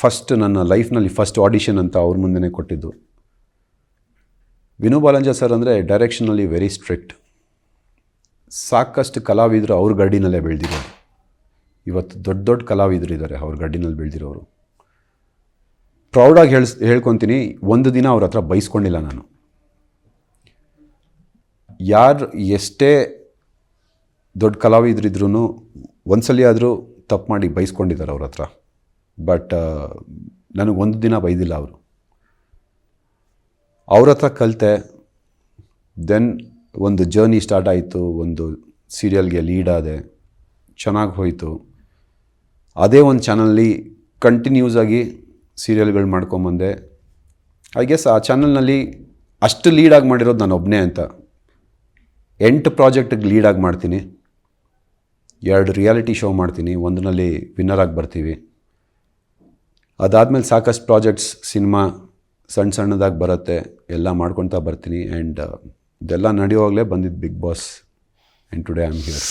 First ನನ್ನ ಲೈಫ್ನಲ್ಲಿ first audition ಅಂತ ಅವ್ರ ಮುಂದೆನೇ ಕೊಟ್ಟಿದ್ದು. ವಿನು ಬಾಲಂಜ ಸರ್ ಅಂದರೆ ಡೈರೆಕ್ಷನಲ್ಲಿ ವೆರಿ ಸ್ಟ್ರಿಕ್ಟ್ ಸಾಕಷ್ಟು ಕಲಾವಿದರು ಅವ್ರ ಗಡ್ಡಿನಲ್ಲೇ ಬೆಳೆದಿರೋರು. ಇವತ್ತು ದೊಡ್ಡ ದೊಡ್ಡ ಕಲಾವಿದರು ಇದ್ದಾರೆ ಅವ್ರ ಗಡ್ಡಿನಲ್ಲಿ ಬೆಳೆದಿರೋರು. ಪ್ರೌಡಾಗಿ ಹೇಳ್ಸ್, ಹೇಳ್ಕೊತೀನಿ, ಒಂದು ದಿನ ಅವ್ರ ಹತ್ರ ಬೈಸ್ಕೊಂಡಿಲ್ಲ ನಾನು. ಯಾರು ಎಷ್ಟೇ ದೊಡ್ಡ ಕಲಾವಿದರಿದ್ರೂ ಒಂದ್ಸಲಿ ಆದರೂ ತಪ್ಪು ಮಾಡಿ ಬೈಸ್ಕೊಂಡಿದ್ದಾರೆ ಅವ್ರ ಹತ್ರ. ಬಟ್ ನನಗೆ ಒಂದು ದಿನ ಬೈದಿಲ್ಲ ಅವರು. ಅವ್ರ ಹತ್ರ ಕಲಿತೆ ದೆನ್ ಒಂದು ಜರ್ನಿ ಸ್ಟಾರ್ಟ್ ಆಯಿತು, ಒಂದು ಸೀರಿಯಲ್ಗೆ ಲೀಡ್ ಆದೆ, ಚೆನ್ನಾಗಿ ಹೋಯಿತು. ಅದೇ ಒಂದು ಚಾನಲ್ಲಿ ಕಂಟಿನ್ಯೂಸ್ ಆಗಿ ಸೀರಿಯಲ್ಗಳು ಮಾಡ್ಕೊಂಬಂದೆ ಐ ಗೆಸ್ ಆ ಚಾನಲ್ನಲ್ಲಿ ಅಷ್ಟು ಲೀಡಾಗಿ ಮಾಡಿರೋದು ನಾನು ಒಬ್ಬನೇ ಅಂತ. ಎಂಟು ಪ್ರಾಜೆಕ್ಟಿಗೆ ಲೀಡಾಗಿ ಮಾಡ್ತೀನಿ. ಎರಡು ರಿಯಾಲಿಟಿ ಶೋ ಮಾಡ್ತೀನಿ, ಒಂದರಲ್ಲಿ ವಿನ್ನರಾಗಿ ಬರ್ತೀವಿ. ಅದಾದಮೇಲೆ ಸಾಕಷ್ಟು ಪ್ರಾಜೆಕ್ಟ್ಸ್ ಸಿನಿಮಾ ಸಣ್ಣ ಸಣ್ಣದಾಗಿ ಬರುತ್ತೆ, ಎಲ್ಲ ಮಾಡ್ಕೊತಾ ಬರ್ತೀನಿ. ಆ್ಯಂಡ್ ಇದೆಲ್ಲ ನಡೆಯುವಾಗಲೇ ಬಂದಿದ್ದು big boss and today I am here